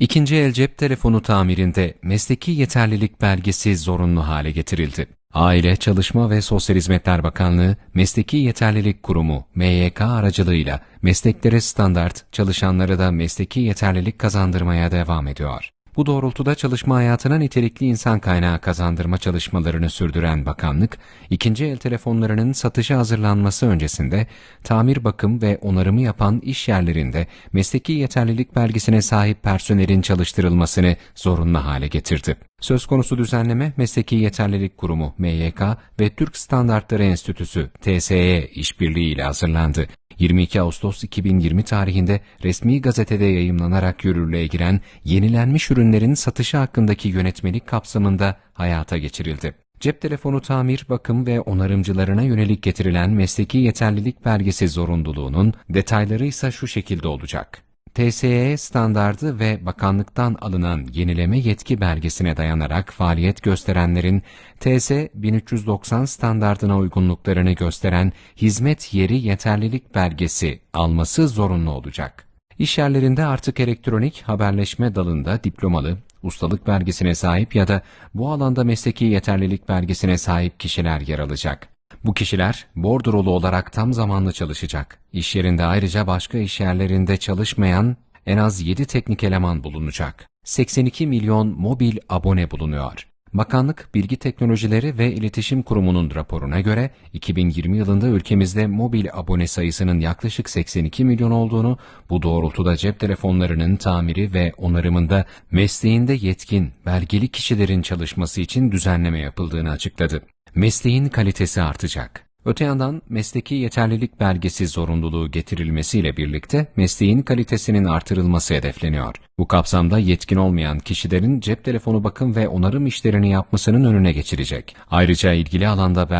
İkinci el cep telefonu tamirinde mesleki yeterlilik belgesi zorunlu hale getirildi. Aile, Çalışma ve Sosyal Hizmetler Bakanlığı, Mesleki Yeterlilik Kurumu MYK aracılığıyla mesleklere standart, çalışanlara da mesleki yeterlilik kazandırmaya devam ediyor. Bu doğrultuda çalışma hayatına nitelikli insan kaynağı kazandırma çalışmalarını sürdüren bakanlık, ikinci el telefonlarının satışa hazırlanması öncesinde tamir bakım ve onarımı yapan iş yerlerinde mesleki yeterlilik belgesine sahip personelin çalıştırılmasını zorunlu hale getirdi. Söz konusu düzenleme Mesleki Yeterlilik Kurumu MYK ve Türk Standartları Enstitüsü TSE işbirliği ile hazırlandı. 22 Ağustos 2020 tarihinde resmi gazetede yayımlanarak yürürlüğe giren yenilenmiş ürünlerin satışı hakkındaki yönetmelik kapsamında hayata geçirildi. Cep telefonu tamir, bakım ve onarımcılarına yönelik getirilen mesleki yeterlilik belgesi zorunluluğunun detayları ise şu şekilde olacak. TSE standardı ve bakanlıktan alınan yenileme yetki belgesine dayanarak faaliyet gösterenlerin TS 1390 standardına uygunluklarını gösteren hizmet yeri yeterlilik belgesi alması zorunlu olacak. İş yerlerinde artık elektronik haberleşme dalında diplomalı, ustalık belgesine sahip ya da bu alanda mesleki yeterlilik belgesine sahip kişiler yer alacak. Bu kişiler bordrolu olarak tam zamanlı çalışacak. İş yerinde ayrıca başka iş yerlerinde çalışmayan en az 7 teknik eleman bulunacak. 82 milyon mobil abone bulunuyor. Bakanlık Bilgi Teknolojileri ve İletişim Kurumu'nun raporuna göre 2020 yılında ülkemizde mobil abone sayısının yaklaşık 82 milyon olduğunu, bu doğrultuda cep telefonlarının tamiri ve onarımında mesleğinde yetkin, belgeli kişilerin çalışması için düzenleme yapıldığını açıkladı. Mesleğin kalitesi artacak. Öte yandan mesleki yeterlilik belgesi zorunluluğu getirilmesiyle birlikte mesleğin kalitesinin artırılması hedefleniyor. Bu kapsamda yetkin olmayan kişilerin cep telefonu bakım ve onarım işlerini yapmasının önüne geçirecek. Ayrıca ilgili alanda